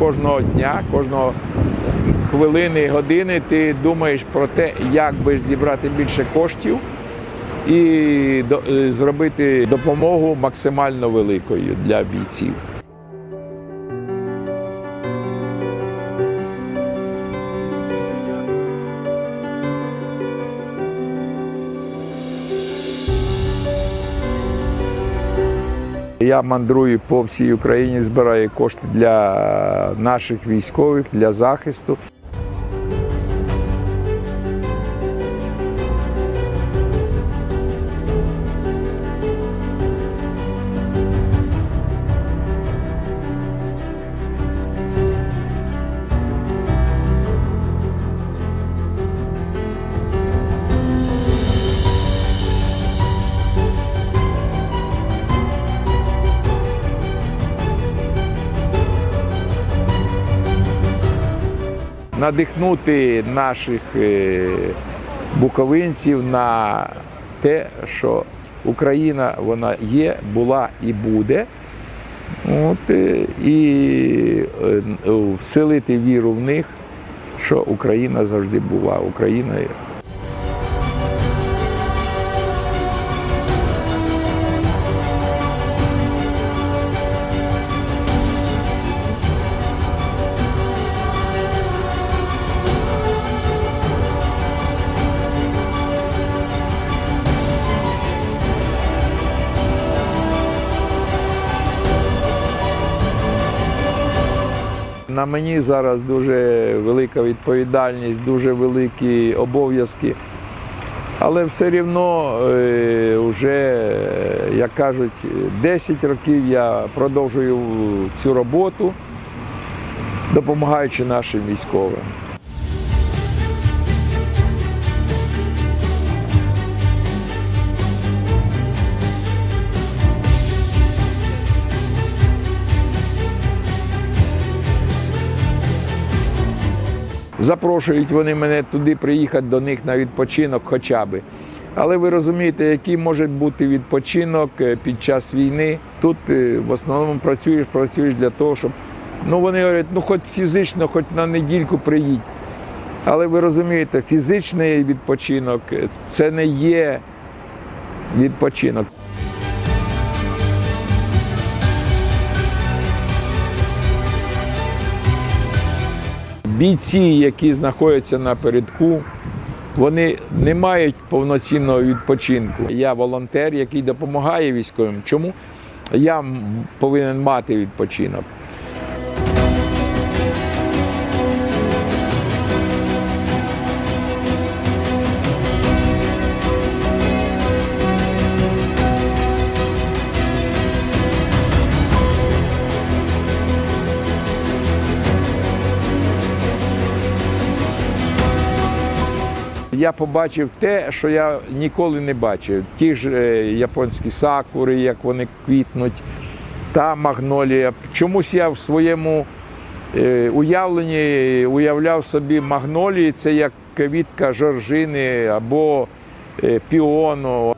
кожного дня, кожного хвилини, години ти думаєш про те, як би зібрати більше коштів і е, зробити допомогу максимально великою для бійців. Я мандрую по всій Україні, збираю кошти для наших військових, для захисту. Надихнути наших е, буковинців на те, що Україна вона є, була і буде. От, е, і е, вселити віру в них, що Україна завжди була. Україна На мені зараз дуже велика відповідальність, дуже великі обов'язки. Але все рівно е, вже, як кажуть, 10 років я продовжую цю роботу, допомагаючи нашим військовим. Запрошують вони мене туди приїхати до них на відпочинок хоча би. Але ви розумієте, який може бути відпочинок е, під час війни. Тут е, в основному працюєш, працюєш для того, щоб ну вони говорять, ну хоч фізично, хоч на недільку приїдь. Але ви розумієте, фізичний відпочинок е, це не є відпочинок. Бійці, які знаходяться на передку, вони не мають повноцінного відпочинку. Я волонтер, який допомагає військовим. Чому я повинен мати відпочинок? Я побачив те, що я ніколи не бачив. Ті ж е, японські сакури, як вони квітнуть, та магнолія. Чомусь я в своєму е, уявленні уявляв собі магнолії, це як квітка жоржини або е, піону.